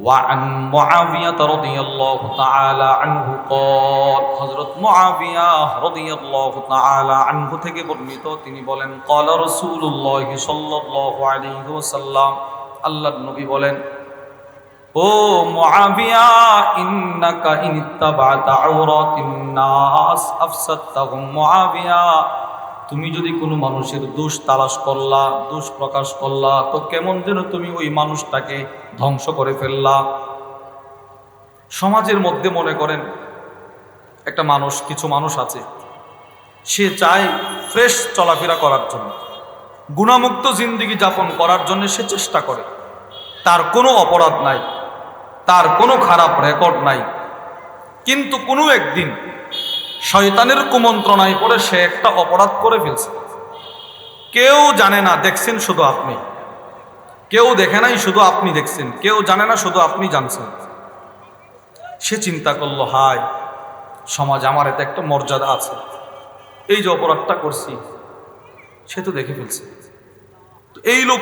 وعن معاوية رضي الله تعالى عنه قال حضرت معاوية رضي الله تعالى عنه থেকে বর্ণিত তিনি বলেন قال رسول الله صلى الله عليه وسلم আল্লাহর নবী বলেন ও মুআবিয়া ইন্নাকা ইন ইত্তাবা'তা আওরাতিন নাস আফসাদতাহুম মুআবিয়া তুমি যদি কোনো মানুষের দোষ তালাশ করলা, দোষ প্রকাশ করলা, তো কেমন যেন তুমি ওই মানুষটাকে ধ্বংস করে ফেললা? সমাজের মধ্যে মনে করেন, একটা মানুষ, কিছু মানুষ আছে, সে চায় ফ্রেশ চলাফেরা করার জন্য। গুণামুক্ত জিন্দগি যাপন করার জন্য সে চেষ্টা করে। তার কোনো অপরাধ নাই, তার কোনো খারাপ রেকর্ড নাই। কিন্তু কোনো একদিন শয়তানের কুমন্ত্রণায় পড়ে সে একটা অপরাধ করে ফেলছে। কেউ জানে না, দেখছেন শুধু আপনি। কেউ দেখে নাই শুধু আপনি দেখছেন। কেউ জানে না শুধু আপনি জানছেন। সে চিন্তা করল, হায়, সমাজ আমার এতে একটা মর্যাদা আছে। এই যে অপরাধটা করছি, সে তো দেখে ফেলছে। এই লোক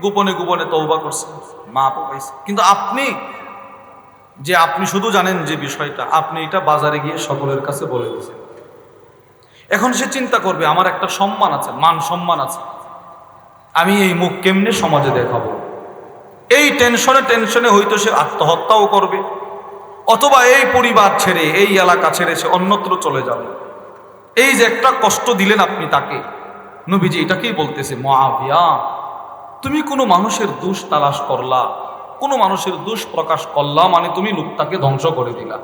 গোপনে গোপনে তৌবা করছে মা পাইছে। কিন্তু আপনি যে আপনি শুধু জানেন যে বিষয়টা, আপনি এটা বাজারে গিয়ে সকলের কাছে বলে দিয়েছেন। এখন সে চিন্তা করবে, আমার একটা সম্মান আছে, মান সম্মান আছে। আমি এই মুখ কেমনে সমাজে দেখাবো? এই টেনশনে টেনশনে হয়তো সে আত্মহত্যাও করবে, অথবা এই পরিবার ছেড়ে, এই এলাকা ছেড়ে সে অন্যত্র চলে যাবে। এই যে একটা কষ্ট দিলেন আপনি তাকে, নবীজি এটাকেই বলতেছে, মহাবিয়া, তুমি কোনো মানুষের দোষ তালাশ করলা কোনো মানুষের দোষ প্রকাশ করলা মানে তুমি লোকটাকে ধ্বংস করে দিলা।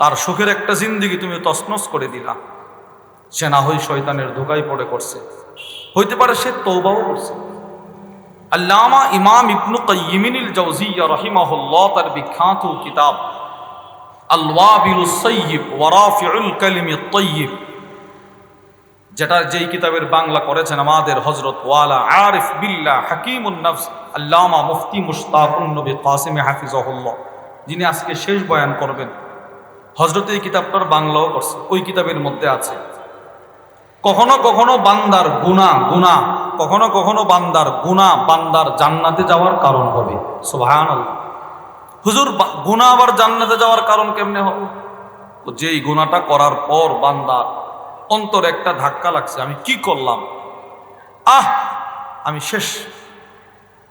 তার সুখের একটা জিন্দিগি তুমি তসনস করে দিলা। সে না হই শয়তানের ধোকায় পড়ে করছে হইতে পারে সে তৌবাও করছে। আল্লামা ইমাম ইবনু কাইয়িমিনিল জাওজিয়া রাহিমাহুল্লাহ তার বিখ্যাত কিতাব আলওয়াবিল সাইয়িব ওয়ারাফিউল কালিমি তাইয়িব যেটা যেই কিতাবের বাংলা করেছেন আমাদের হজরত ওয়ালা আরিফ বিল্লাহ হাকিমুন নফস, আল্লামা মুফতি মুশতাকুন নবী কাসিম হাফিজাহুল্লাহ, যিনি আজকে শেষ বয়ান করবেন। হজরত এই কিতাবটার বাংলাও করছে, ওই কিতাবের মধ্যে আছে। কখনো কখনো বান্দার গুণা গুণা, কখনো কখনো বান্দার গুণা, বান্দার জান্নাতে যাওয়ার কারণ হবে। সুবহান হুজুর গুণা আবার জান্নাতে যাওয়ার কারণ কেমনে হবে? যেই গুণাটা করার পর বান্দার অন্তর একটা ধাক্কা লাগছে, আমি কি করলাম? আহ! আমি শেষ।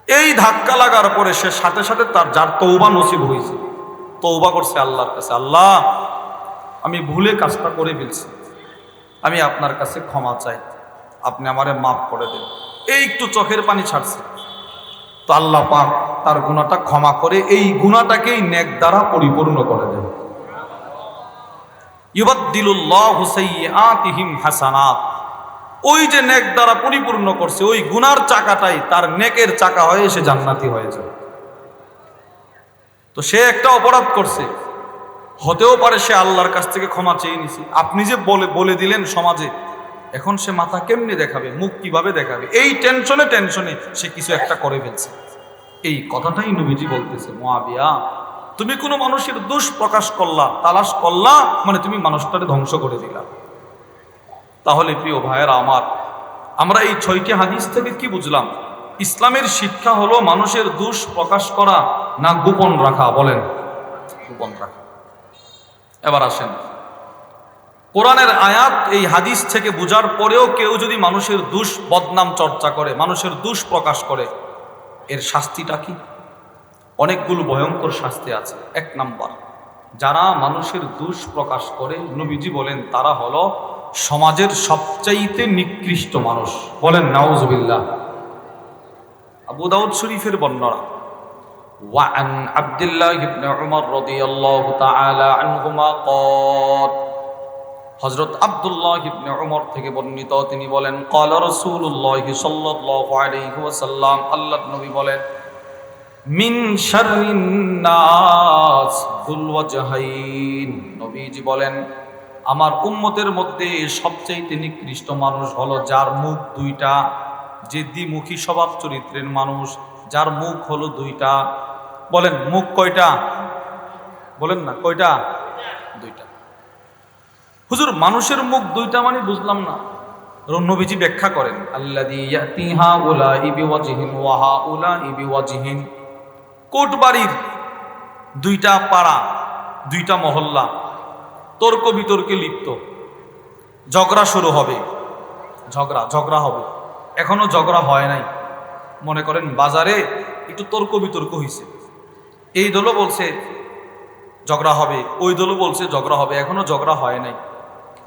এই ধাক্কা লাগার পরে সে সাথে সাথে তার, যার তৌবা নসিব হয়েছে তৌবা করছে আল্লাহর কাছে। আল্লাহ, আমি ভুলে কাজটা করে ফেলছি। আমি আপনার কাছে ক্ষমা চাই। আপনি আমারে মাফ করে দেন। এই একটু চোখের পানি ছাড়ছে। তো আল্লাহ পাক তার গুণাটা ক্ষমা করে এই গুণাটাকেই নেক দ্বারা পরিপূর্ণ করে দেন। হাসানাত। ওই যে নেক দ্বারা পরিপূর্ণ করছে, ওই গুনার চাকাটাই তার নেকের চাকা হয়ে সে জান্নাতি হয়ে যায়। তো সে একটা অপরাধ করছে। হতেও পারে সে আল্লাহর কাছ থেকে ক্ষমা চেয়ে নিছে। আপনি যে বলে বলে দিলেন সমাজে, এখন সে মাথা কেমনি দেখাবে, মুখ কীভাবে দেখাবে? এই টেনশনে টেনশনে সে কিছু একটা করে ফেলছে। এই কথাটাই নবীজি বলতেছে মোয়াবিয়া তুমি কোনো মানুষের দোষ প্রকাশ করলা, তালাশ করলা মানে তুমি মানুষটাকে ধ্বংস করে দিলা। তাহলে প্রিয় ভাইয়েরা আমার, আমরা এই ছয়টি হাদিস থেকে কি বুঝলাম? ইসলামের শিক্ষা হলো মানুষের দোষ প্রকাশ করা না গোপন রাখা, বলেন। গোপন রাখা। এবার আসেন। কোরআনের আয়াত এই হাদিস থেকে বোঝার পরেও কেউ যদি মানুষের দুষ বদনাম চর্চা করে, মানুষের দুষ প্রকাশ করে, এর শাস্তিটা কি? অনেকগুলো ভয়ঙ্কর শাস্তি আছে এক নাম্বার যারা মানুষের দুষ প্রকাশ করে নবীজি বলেন তারা হলো সমাজের সবচাইতে নিকৃষ্ট মানুষ বলেন নাউজুবিল্লাহ আবু দাউদ শরীফের বর্ণনা وعن عبد الله بن عمر رضي الله تعالى عنهما قال হযরত আব্দুল্লাহ ইবনে উমর থেকে বর্ণিত তিনি বলেন قال رسول الله صلى الله عليه وسلم আল্লাহর নবী বলেন মিন নবীজি বলেন, আমার উম্মতের মধ্যে সবচেয়ে নিকৃষ্ট মানুষ হলো যার মুখ দুইটা, যে দ্বিমুখী স্বভাব চরিত্রের মানুষ, যার মুখ হলো দুইটা। বলেন, মুখ কয়টা? বলেন না, কয়টা? দুইটা। হুজুর, মানুষের মুখ দুইটা মানে বুঝলাম না। নবীজি ব্যাখ্যা করেন, আল্লাযী কোটবাড়ির দুইটা পাড়া, দুইটা মহল্লা তর্ক বিতর্কে লিপ্ত। ঝগড়া শুরু হবে। ঝগড়া ঝগড়া হবে। এখনও ঝগড়া হয় নাই। মনে করেন বাজারে একটু তর্ক বিতর্ক হয়েছে এই দলও বলছে ঝগড়া হবে, ওই দলও বলছে ঝগড়া হবে, এখনও ঝগড়া হয় নাই।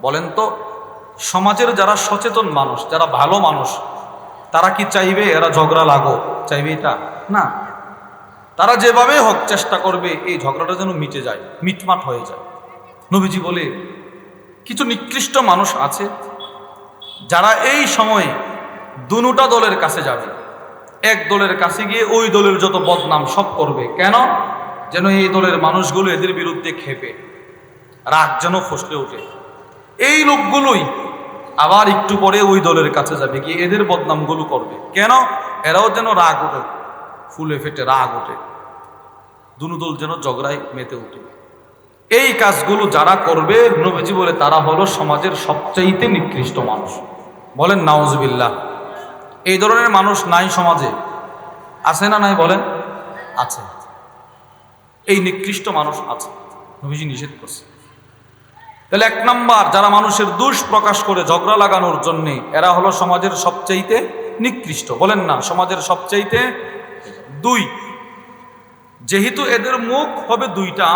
বলেন তো, সমাজের যারা সচেতন মানুষ, যারা ভালো মানুষ, তারা কি চাইবে এরা ঝগড়া লাগো? চাইবে এটা? না। তারা যেভাবে হোক চেষ্টা করবে, এই ঝগড়াটা যেন মিটে যায়, মিটমাট হয়ে যায়। নবীজি বলে, কিছু নিকৃষ্ট মানুষ আছে, যারা এই সময়ে দুটা দলের কাছে যাবে। এক দলের কাছে গিয়ে ওই দলের যত বদনাম সব করবে। কেন? যেন এই দলের মানুষগুলো এদের বিরুদ্ধে খেপে, রাগ যেন ফসলে ওঠে। এই লোকগুলোই আবার একটু পরে ওই দলের কাছে যাবে, গিয়ে এদের বদনামগুলো করবে। কেন? এরাও যেন রাগ ওঠে, ফুলে ফেটে রাগ ওঠে। দুনু দল যেন ঝগড়ায় মেতে ওঠে এই কাজগুলো যারা করবে, নবীজি বলে তারা হলো সমাজের সবচাইতে নিকৃষ্ট মানুষ। বলেন, নাউজবিল্লাহ। এই ধরনের মানুষ নাই সমাজে। আছে না নাই বলেন? আছে। এই নিকৃষ্ট মানুষ আছে। নবীজি নিষেধ করছে। তাহলে এক নাম্বার, যারা মানুষের দোষ প্রকাশ করে ঝগড়া লাগানোর জন্য, এরা হলো সমাজের সবচাইতে নিকৃষ্ট। বলেন না, সমাজের সবচাইতে দুই। যেহেতু এদের মুখ হবে দুইটা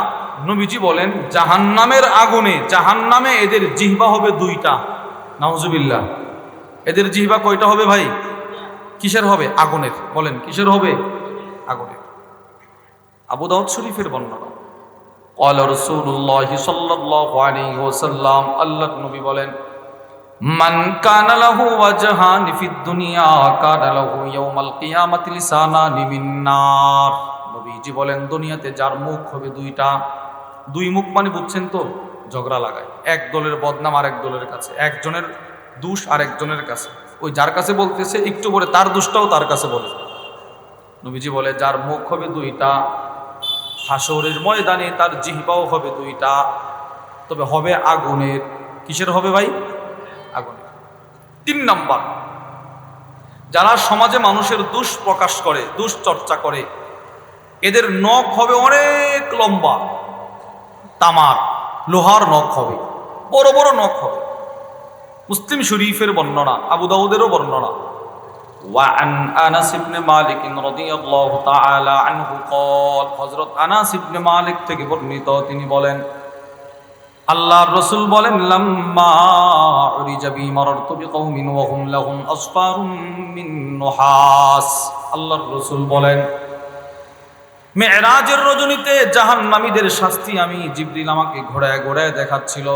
নবীজি বলেন জাহান্নামের আগুনে জাহান্নামে এদের জিহ্বা হবে দুইটা নাউজুবিল্লাহ এদের জিহ্বা কয়টা হবে ভাই কিসের হবে আগুনের বলেন কিসের হবে আগুনের আবু দাউদ শরীফের বর্ণনা قال رسول الله صلى الله عليه وسلم আল্লাহ নবী বলেন মান কানা লাহু ওয়াজহান ফিদ দুনিয়া কানা লাহু ইয়াউমাল কিয়ামাতি লিসানানি মিন নার নবীজি বলেন, দুনিয়াতে যার মুখ হবে দুইটা, দুই মুখ মানে বুঝছেন তো, ঝগড়া লাগায়। এক দলের বদনাম আর এক দলের কাছে, একজনের দোষ আর একজনের কাছে। ওই যার কাছে বলতেছে, একটু পরে তার দোষটাও তার কাছে বলে। নবীজি বলে, যার মুখ হবে দুইটা, হাসরের ময়দানে তার জিহ্বাও হবে দুইটা। তবে হবে আগুনের। কিসের হবে ভাই? আগুনের। তিন নাম্বার, যারা সমাজে মানুষের দুষ প্রকাশ করে দুশ্চর্চা করে এদের নখ হবে অনেক লম্বা তামার লোহার নখ হবে বড় বড় নখ হবে মুসলিম শরীফের বর্ণনা আবু দাউদেরও বর্ণনা وعن انس بن مالك رضي الله تعالى عنه قال হযরত আনাস ইবনে মালিক থেকে বর্ণিত তিনি বলেন আল্লাহর রাসূল বলেন লাম্মা উরিজা বি মাররতু বিকৌমিন ওয়া হুম লাহুম আসফারুম মিন নুহাস আল্লাহর রাসূল বলেন মেরাজের রজনীতে জাহান্নামীদের শাস্তি আমি জিবরিল আমাকে ঘোড়ায় ঘোড়ায় দেখাচ্ছিল।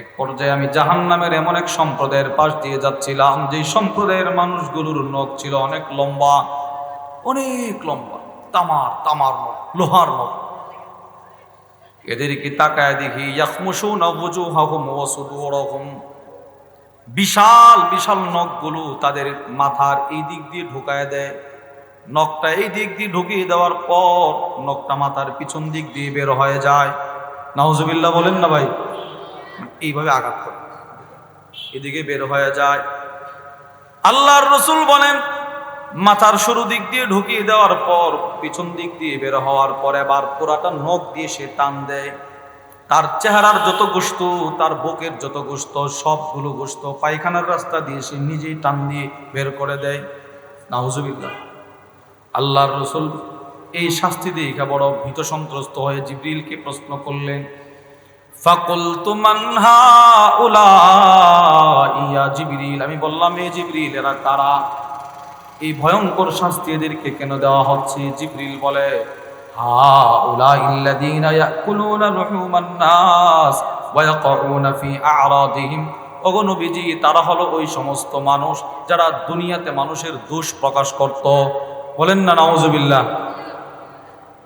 এক পর্যায়ে আমি জাহান্নামের এমন এক সম্প্রদায়ের পাশ দিয়ে যাচ্ছিলাম যে সম্প্রদায়ের মানুষগুলোর নখ ছিল অনেক লম্বা অনেক লম্বা, তামার তামার নখ, লোহার নখ। এদেরকে তাকায় দেখি বিশাল বিশাল নখগুলো তাদের মাথার এই দিক দিয়ে ঢুকায় দেয়। নখটা এই দিক দিয়ে ঢুকিয়ে দেওয়ার পর নখটা মাথার পিছন দিক দিয়ে বের হয়ে যায়। নাউজুবিল্লাহ বলেন না ভাই, এইভাবে আঘাত করে। এদিকে বের হয়ে যায়। আল্লাহর রসুল বলেন, মাথার শুরু দিক দিয়ে ঢুকিয়ে দেওয়ার পর পিছন দিক দিয়ে বের হওয়ার পর এবার পুরাটা নখ দিয়ে সে টান দেয়। তার চেহারার যত গোস্ত তার বুকের যত গোস্ত সবগুলো গোস্ত পায়খানার রাস্তা দিয়ে সে নিজেই টান দিয়ে বের করে দেয়। নাহুজুবিল্লাহ আল্লাহর রসুল এই শাস্তি দিয়ে বড় ভীত সন্ত্রস্ত হয়ে জিব্রিলকে প্রশ্ন করলেন, ফাকুলতু মান ইয়া জিবরিল? আমি বললাম এ জিবরিল, এরা কারা? এই ভয়ঙ্কর শাস্তি এদেরকে কেন দেওয়া হচ্ছে? জিবরিল বলে হা উলা ইল্লাযীনা ইয়াকুলুনা লুহুমান ওয়া ইয়াকুনা ফি আ'রাদিহিম। ওগো নবীজি, তারা হলো ওই সমস্ত মানুষ যারা দুনিয়াতে মানুষের দোষ প্রকাশ করত। বলেন না, নাউজুবিল্লাহ।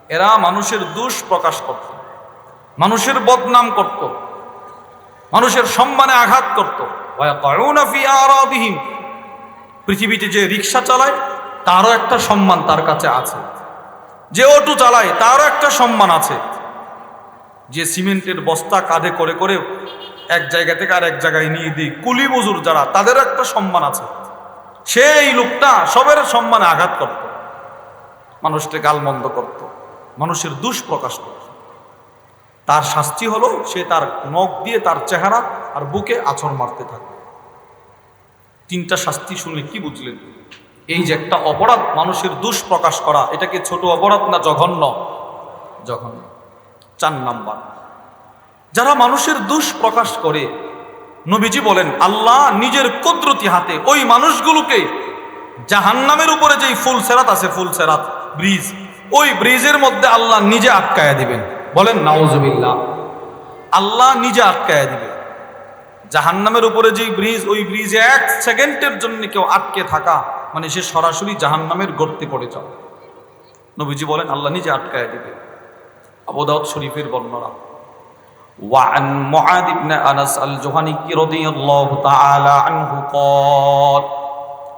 এরা মানুষের দোষ প্রকাশ করত, মানুষের বদনাম করত, মানুষের সম্মানে আঘাত করত। পৃথিবীতে যে রিক্সা চালায়, তারও একটা সম্মান তার কাছে আছে। যে অটো চালায়, তারও একটা সম্মান আছে। যে সিমেন্টের বস্তা কাঁধে করে করে এক জায়গা থেকে আর এক জায়গায় নিয়ে দিই কুলি মজুর যারা, তাদের একটা সম্মান আছে। সেই লোকটা সবের সম্মানে আঘাত করত। মানুষকে গালমন্দ করত, মানুষের দুষ প্রকাশ করত। তার শাস্তি হলো সে তার নখ দিয়ে তার চেহারা আর বুকে আছর মারতে থাকে। তিনটা শাস্তি শুনলে কি বুঝলেন? এই যে একটা অপরাধ, মানুষের দুষ প্রকাশ করা এটাকে ছোট অপরাধ না জঘন্য? জঘন্য। চার নাম্বার। যারা মানুষের দুষ প্রকাশ করে, নবীজি বলেন, আল্লাহ নিজের কুদরতি হাতে ওই মানুষগুলোকে জাহান্নামের উপরে যেই ফুল সেরাত আছে, ফুল সেরাত ব্রিজ ওই ব্রিজের মধ্যে আল্লাহ নিজে আটকায়া দিবেন বলেন নাউজুবিল্লাহ আল্লাহ নিজে আটকায়া দিবে জাহান্নামের উপরে যেই ব্রিজ ওই ব্রিজে এক সেকেন্ডের জন্য কেউ আটকে থাকা মানে সে সরাসরি জাহান্নামের গর্তে পড়ে যাও নবীজি বলেন আল্লাহ নিজে আটকায়া দিবে আবুদাউদ শরীফের বর্ণনা وعن معاذ بن أنس الجهني رضي الله تعالى عنه قال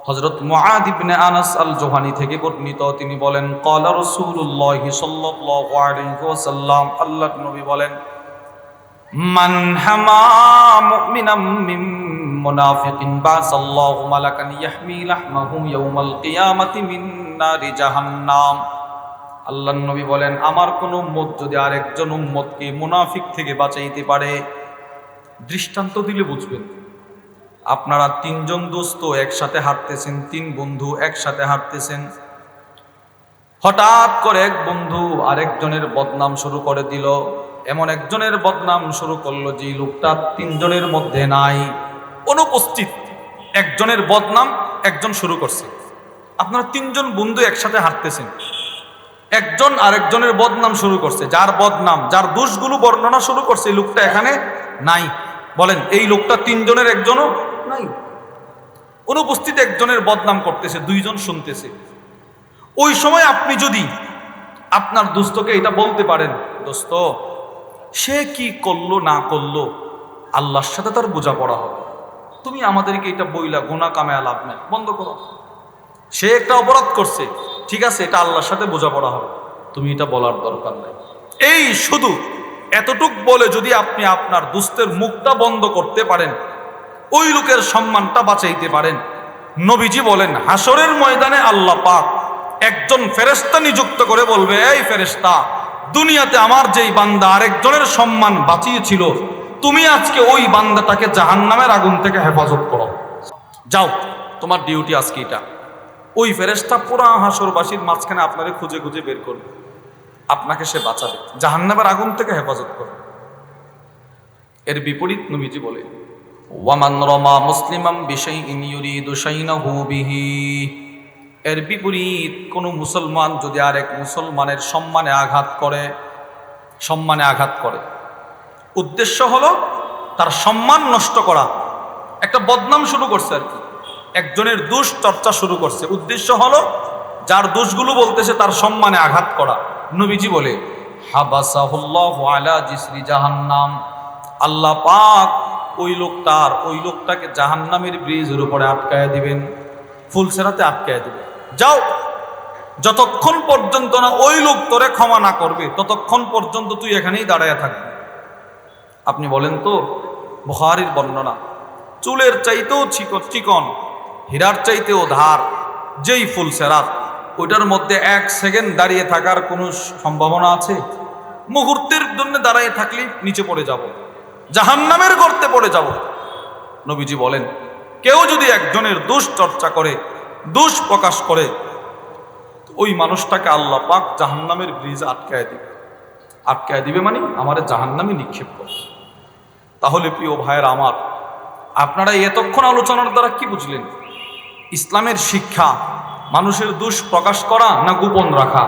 হযরত মুআদ ইবনে আনাস আল জোহানি থেকে বর্ণিত, তিনি বলেন সাল্লাল্লাহু আলাইহি ওয়াসাল্লাম আল্লাহর নবী বলেন, মান হামা মুমিনাম মিন মুনাফিকিন, বাসাল্লাহু মালাকান ইয়াহমি লাহমাহু ইয়াউমাল কিয়ামাতি মিন নারি জাহান্নাম আল্লাহ নবী বলেন, আমার কোন উম্মত যদি আরেকজন উম্মতকে মুনাফিক থেকে বাঁচাইতে পারে, দৃষ্টান্ত দিলে বুঝবেন। আপনারা তিনজন দোস্ত একসাথে হাঁটতেছেন, তিন বন্ধু একসাথে হাঁটতেছেন। হঠাৎ করে এক বন্ধু আরেকজনের বদনাম শুরু করে দিল। এমন একজনের বদনাম শুরু করল যে লোকটা তিনজনের মধ্যে নাই, অনুপস্থিত। একজনের বদনাম একজন শুরু করছে। আপনারা তিনজন বন্ধু একসাথে হাঁটতেছেন। একজন আরেকজনের বদনাম শুরু করছে। যার বদনাম, যার দোষগুলো বর্ণনা শুরু করছে লোকটা এখানে নাই। বলেন, এই লোকটা তিনজনের একজনও নাই। অনুপস্থিত একজনের বদনাম করতেছে, দুইজন শুনতেছে। ওই সময় আপনি যদি আপনার দোস্তকে এটা বলতে পারেন, দোস্ত, সে কি করল, না করল, আল্লাহর সাথে তার বোঝাপড়া হবে। তুমি আমাদেরকে এটা বইলা গোনা কামে লাভ নেই। বন্ধ করো। সে একটা অপরাধ করছে, ঠিক আছে, এটা আল্লাহর সাথে বোঝাপড়া হবে। তুমি এটা বলার দরকার নাই। এই শুধু এতটুক বলে যদি আপনি আপনার দুস্তের মুখটা বন্ধ করতে পারেন ওই লোকের সম্মানটা বাঁচাইতে পারেন। নবীজি বলেন হাসরের ময়দানে আল্লাহ পাক একজন ফেরেস্তা নিযুক্ত করে বলবে, এই ফেরেস্তা দুনিয়াতে আমার যেই বান্দা আরেকজনের সম্মান বাঁচিয়েছিল, তুমি আজকে ওই বান্দাটাকে জাহান্নামের আগুন থেকে হেফাজত করো। যাও, তোমার ডিউটি আজকে এটা। ওই ফেরেস্তা পুরা হাসরবাসীর মাঝখানে আপনারে খুঁজে খুঁজে বের করবে। আপনাকে সে বাঁচাবে, জাহান্নামের আগুন থেকে হেফাজত করবে। এর বিপরীত নবীজি বলে ওয়ামান রমা মুসলিমাম বিষয় ইউরিদু শাইনাহু বিহি। এর বিপরীত কোনো মুসলমান যদি আরেক মুসলমানের সম্মানে আঘাত করে, সম্মানে আঘাত করে। উদ্দেশ্য হলো তার সম্মান নষ্ট করা। একটা বদনাম শুরু করছে আর কি। একজনের দুষ চর্চা শুরু করছে। উদ্দেশ্য হলো যার দোষগুলো বলতেছে তার সম্মানে আঘাত করা। নবীজি বলে, হাবাসাহুল্লাহু আলা জিসরি জাহান্নাম। আল্লাহ পাক ওই লোকটার ওই লোকটাকে জাহান্নামের ব্রিজের উপরে আটকায় দিবেন। ফুলসেরাতে আটকায় দিবেন যাও, যতক্ষণ পর্যন্ত না ওই লোক তোরে ক্ষমা না করবে, ততক্ষণ পর্যন্ত তুই এখানেই দাঁড়ায় থাকবি। আপনি বলেন তো, বুখারির বর্ণনা, চুলের চাইতেও চিকন হীরার চাইতেও ধার, যেই ফুল সেরাত ওইটার মধ্যে এক সেকেন্ড দাঁড়িয়ে থাকার কোনো সম্ভাবনা আছে? মুহূর্তের জন্য দাঁড়িয়ে থাকলে নিচে পড়ে যাব। জাহান্নামের গর্তে পড়ে যাব। নবীজি বলেন, কেউ যদি একজনের দোষ করে, দোষ প্রকাশ করে ওই মানুষটাকে আল্লাহ পাক জাহান্নামের ব্রিজ আটকায় দিবে। আটকায় দিবে মানে আমার জাহান্নামে নিক্ষেপ করবে। তাহলে প্রিয় ভাইয়ের আমার, আপনারা এতক্ষণ আলোচনার দ্বারা কি বুঝলেন? ইসলামের শিক্ষা, মানুষের দোষ প্রকাশ করা না গোপন রাখা?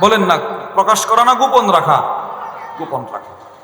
বলেন না, প্রকাশ করা না গোপন রাখা? গোপন রাখা।